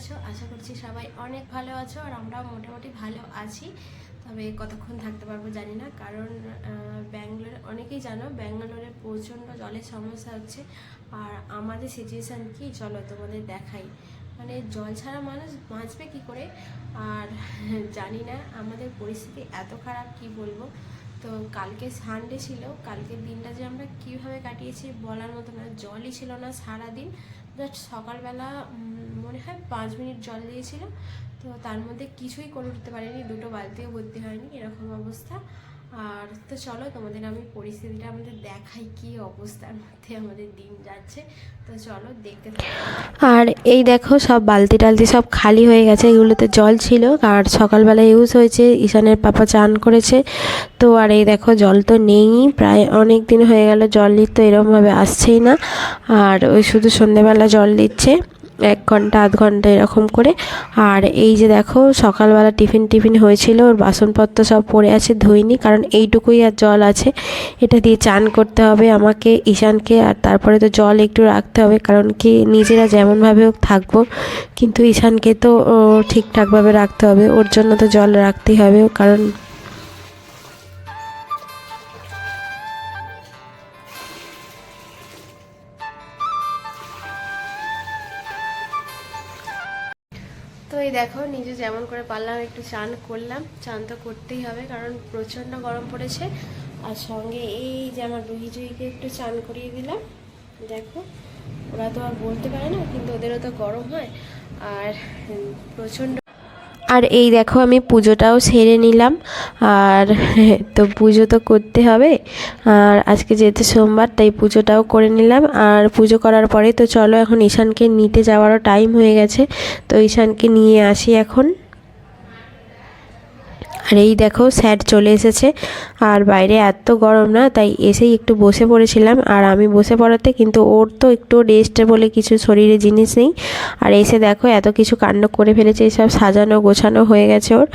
আছো? আশা করছি সবাই অনেক ভালো আছো আর আমরাও মোটামুটি ভালো আছি। তবে কতক্ষণ থাকতে পারব জানি না, কারণ ব্যাঙ্গালোরে, অনেকেই জানো ব্যাঙ্গালোরে প্রচণ্ড জলের সমস্যা হচ্ছে। আর আমাদের সিচুয়েশান কি? চলো তোমাদের দেখাই। মানে জল ছাড়া মানুষ বাঁচবে কী করে? আর জানি না, আমাদের পরিস্থিতি এত খারাপ কি বলব? তো কালকে সানডে ছিল, কালকের দিনটা যে আমরা কীভাবে কাটিয়েছি বলার মতো না। জলই ছিল না সারাদিন। জাস্ট সকালবেলা মনে হয় পাঁচ মিনিট জল দিয়েছিল। তো তার মধ্যে কিছুই করে উঠতে পারিনি, দুটো বালতিও ভর্তি হয়নি, এরকম অবস্থা। আর তো চলো তোমাদের আমি পরিস্থিতিটা আমাদের দেখাই কি অবস্থার মধ্যে আমাদের দিন যাচ্ছে। তো চলো দেখতে আর এই দেখো সব বালতি টালতি সব খালি হয়ে গেছে, এগুলোতে জল ছিল। আর সকালবেলা ইউজ হয়েছে, ঈশানের পাপা চান করেছে। তো আর এই দেখো জল তো নেই, প্রায় অনেক দিন হয়ে গেল জল তো এরকমভাবে আসছেই না। আর ওই শুধু সন্ধেবেলা জল দিচ্ছে এক ঘণ্টা, আধ ঘণ্টা এরকম করে। আর এই যে দেখো, সকালবেলা টিফিন টিফিন হয়েছিল, ওর বাসনপত্র সব পড়ে আছে, ধুইনি, কারণ এইটুকুই আর জল আছে। এটা দিয়ে চান করতে হবে আমাকে, ঈশানকে, আর তারপরে তো জল একটু রাখতে হবে, কারণ কি নিজেরা যেমনভাবে হোক থাকব, কিন্তু ঈশানকে তো ঠিকঠাকভাবে রাখতে হবে। ওর জন্য তো জল রাখতেই হবে, কারণ তো এই দেখো, নিজে যেমন করে পারলাম, একটু চান করলাম। চান তো করতেই হবে, কারণ প্রচণ্ড গরম পড়েছে। আর সঙ্গে এই যে আমার রুহি জুহিকে একটু চান করিয়ে দিলাম। দেখো, ওরা তো আর বলতে পারে না, কিন্তু ওদেরও তো গরম হয়। আর প্রচণ্ড আর এই দেখো আমি পুজোটাও সেরে নিলাম। আর তো পুজো তো করতে হবে। আর আজকে যেহেতু সোমবার, তাই পুজোটাও করে নিলাম। আর পুজো করার পরে তো চলো এখন ঈশানকে নিতে যাওয়ারও টাইম হয়ে গেছে। তো ঈশানকে নিয়ে আসি এখন। আর এই দেখো, স্যার চলে এসেছে। আর বাইরে এত গরম না, তাই এসেই একটু বসে পড়েছিলাম। আর আমি বসে পড়াতে কিন্তু ওর তো একটু রেস্টে বলে কিছু শরীরে জিনিস নেই। আর এসে দেখো, এত কিছু কাণ্ড করে ফেলেছে সব সাজানো গোছানো হয়ে গেছে ওর।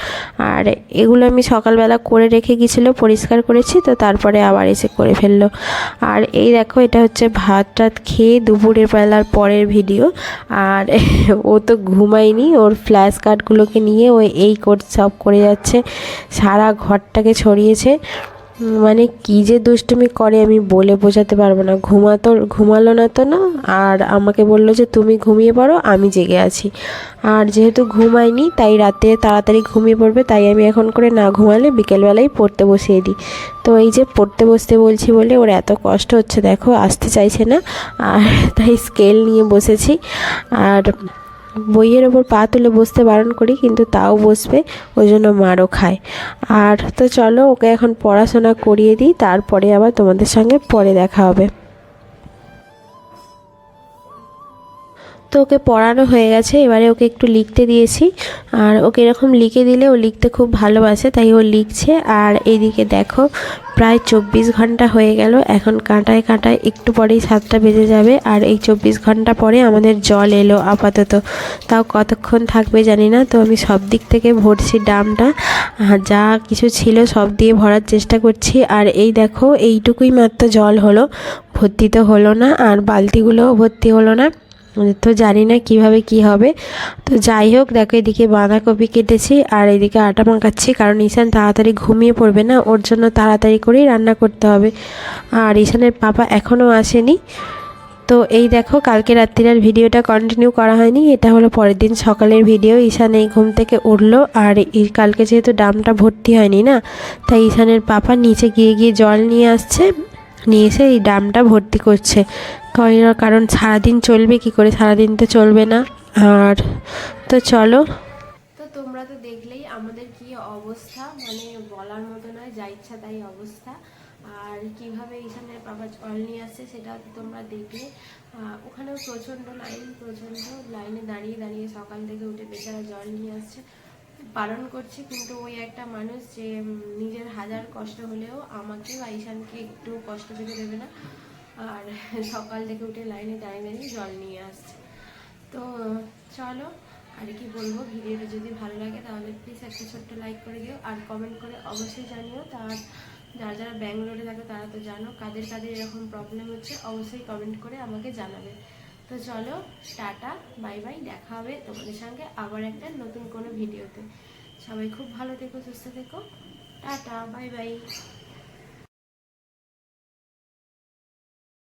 আর এগুলো আমি সকালবেলা করে রেখে গেছিল পরিষ্কার করেছি, তো তারপরে আবার এসে করে ফেলল। আর এই দেখো, এটা হচ্ছে ভাত টাত খেয়ে দুপুরের বেলার পরের ভিডিও আর ও তো ঘুমায়নি, ওর ফ্ল্যাশ কার্ডগুলোকে নিয়ে ও এই কোট সব করে যাচ্ছে। সারা ঘরটাকে ছড়িয়েছে। মানে কী যে দুষ্টুমি করে আমি বলে বোঝাতে পারব না। ঘুমাতো, ঘুমালো না তো না? আর আমাকে বলল যে, তুমি ঘুমিয়ে পড়ো, আমি জেগে আছি। আর যেহেতু ঘুমায়নি, তাই রাতে তাড়াতাড়ি ঘুমিয়ে পড়বে, তাই আমি এখন করে না ঘুমালে বিকেলবেলায় পড়তে বসিয়ে দিই। তো এই যে পড়তে বসতে বলছি বলে ওর এত কষ্ট হচ্ছে, দেখো, আসতে চাইছে না। আর তাই স্কেল নিয়ে বসেছি। আর বইয়ের ওপর পা তুলে বসতে বারণ করি, কিন্তু তাও বসবে, ওই জন্য মারও খায়। আর তো চলো, ওকে এখন পড়াশোনা করিয়ে দিই, তারপরে আবার তোমাদের সঙ্গে পরে দেখা হবে। তো ওকে পড়ানো হয়ে গেছে, এবারে ওকে একটু লিখতে দিয়েছি। আর ওকে এরকম লিখে দিলে ও লিখতে খুব ভালোবাসে, তাই ও লিখছে। আর এইদিকে দেখো প্রায় চব্বিশ ঘণ্টা হয়ে গেল। এখন কাঁটায় কাঁটায় একটু পরেই সাতটা বেজে যাবে আর এই চব্বিশ ঘণ্টা পরে আমাদের জল এলো আপাতত। তাও কতক্ষণ থাকবে জানি না, তো আমি সব দিক থেকে ভরছি ডামটা যা কিছু ছিল সব দিয়ে ভরার চেষ্টা করছি। আর এই দেখো, এইটুকুই মাত্র জল হলো, ভর্তি তো হলো না, আর বালতিগুলোও ভর্তি হলো না। তো জানি না কীভাবে কি হবে। তো যাই হোক, দেখো এদিকে বাঁধাকপি কেটেছি আর এদিকে আটা মাখাচ্ছি, কারণ ঈশান তাড়াতাড়ি ঘুমিয়ে পড়বে না, ওর জন্য তাড়াতাড়ি করেই রান্না করতে হবে। আর ঈশানের পাপা এখনও আসেনি। তো এই দেখো, কালকে রাত্রির আর ভিডিওটা কন্টিনিউ করা হয়নি, এটা হলো পরের দিন সকালের ভিডিও। ঈশান এই ঘুম থেকে উঠল, আর কালকে যেহেতু ডামটা ভর্তি হয়নি না, তাই ঈশানের পাপা নিচে গিয়ে গিয়ে জল নিয়ে আসছে। নিয়ে এসে এই ড্রামটা ভর্তি করছে। কারণ- সারাদিন চলবে, কি করে সারাদিন তো চলবে না। আর তো চলো। তো তোমরা তো দেখলেই আমাদের কি অবস্থা মানে বলার মতো নয়, যা ইচ্ছা তাই অবস্থা। আর কীভাবে ঈশানের বাবা জল নিয়ে আসছে সেটা তোমরা দেখলে। ওখানেও প্রচণ্ড লাইন, প্রচণ্ড লাইনে দাঁড়িয়ে দাঁড়িয়ে সকাল থেকে উঠে বেচারা জল নিয়ে আসছে। বারণ করছি, কিন্তু ওই একটা মানুষ যে নিজের হাজার কষ্ট হলেও আমাকে বা ঈশানকে একটু কষ্ট পেতে দেবে না। আর সকাল থেকে উঠে লাইনে দাঁড়িয়ে দাঁড়িয়ে জল নিয়ে আসছে। তো চলো, আর কি বলব, ভিডিওটা যদি ভালো লাগে তাহলে প্লিজ একটা ছোট্ট লাইক করে দিও, আর কমেন্ট করে অবশ্যই জানিও। তার যারা যারা ব্যাঙ্গালোরে থাকে তারা তো জানো, কাদের কাদের এরকম প্রবলেম হচ্ছে, অবশ্যই কমেন্ট করে আমাকে জানাবে। তো চলো টাটা বাই বাই দেখা হবে তোমাদের সঙ্গে আবার একটা নতুন কোনো ভিডিওতে সবাই খুব ভালো থেকো, সুস্থ থেকো। Tata bye bye